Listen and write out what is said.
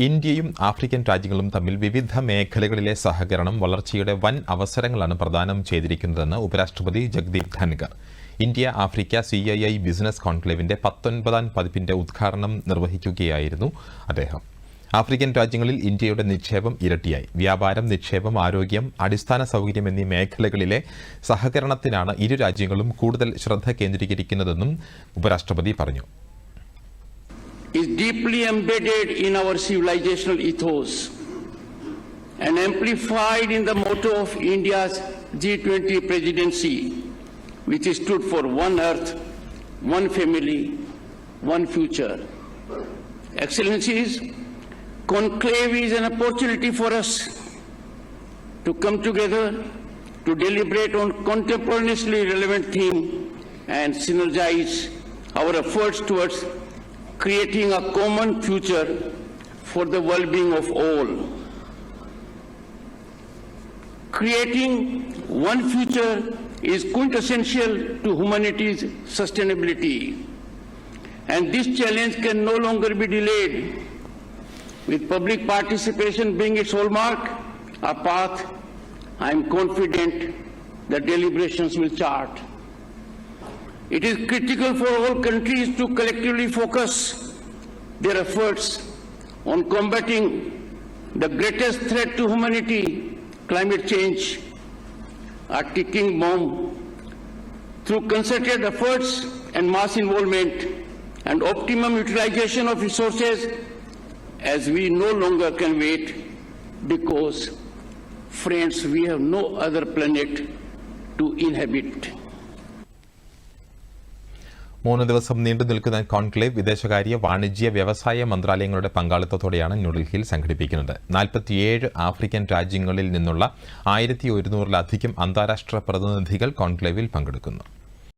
ഇന്ത്യയും ആഫ്രിക്കൻ രാജ്യങ്ങളും തമ്മിൽ വിവിധ മേഖലകളിലെ സഹകരണം വളർച്ചയുടെ വൻ അവസരങ്ങളാണ് പ്രദാനം ചെയ്തിരിക്കുന്നതെന്ന് ഉപരാഷ്ട്രപതി Jagdeep Dhankhar India Africa C I I business കോൺക്ലേവിന്റെ പത്തൊൻപതാം പതിപ്പിന്റെ ഉദ്ഘാടനം നിർവഹിക്കുകയായിരുന്നു അദ്ദേഹം. ആഫ്രിക്കൻ രാജ്യങ്ങളിൽ ഇന്ത്യയുടെ നിക്ഷേപം ഇരട്ടിയായി. വ്യാപാരം നിക്ഷേപം ആരോഗ്യം അടിസ്ഥാന സൗകര്യം എന്നീ മേഖലകളിലെ സഹകരണത്തിനാണ് ഇരു രാജ്യങ്ങളും കൂടുതൽ ശ്രദ്ധ കേന്ദ്രീകരിക്കുന്നതെന്നും ഉപരാഷ്ട്രപതി പറഞ്ഞു. Is deeply embedded in our civilizational ethos and amplified in the motto of India's G20 presidency, which stood for One Earth, One Family, One Future. Excellencies, conclave is an opportunity for us to come together to deliberate on contemporaneously relevant theme and synergize our efforts towards creating a common future for the well-being of all. Creating one future is quintessential to humanity's sustainability. And this challenge can no longer be delayed. With public participation being its hallmark, a path I am confident the deliberations will chart. It is critical for all countries to collectively focus their efforts on combating the greatest threat to humanity, climate change, a ticking bomb, through concerted efforts and mass involvement and optimum utilization of resources as we no longer can wait because, friends, we have no other planet to inhabit. മൂന്ന് ദിവസം നീണ്ടു നിൽക്കുന്ന conclave വിദേശകാര്യ വാണിജ്യ വ്യവസായ മന്ത്രാലയങ്ങളുടെ പങ്കാളിത്തത്തോടെയാണ് ന്യൂഡൽഹിയിൽ സംഘടിപ്പിക്കുന്നത്. നാൽപ്പത്തിയേഴ് ആഫ്രിക്കൻ രാജ്യങ്ങളിൽ നിന്നുള്ള ആയിരത്തി ഒരുന്നൂറിലധികം അന്താരാഷ്ട്ര പ്രതിനിധികൾ കോൺക്ലേവിൽ പങ്കെടുക്കുന്നു.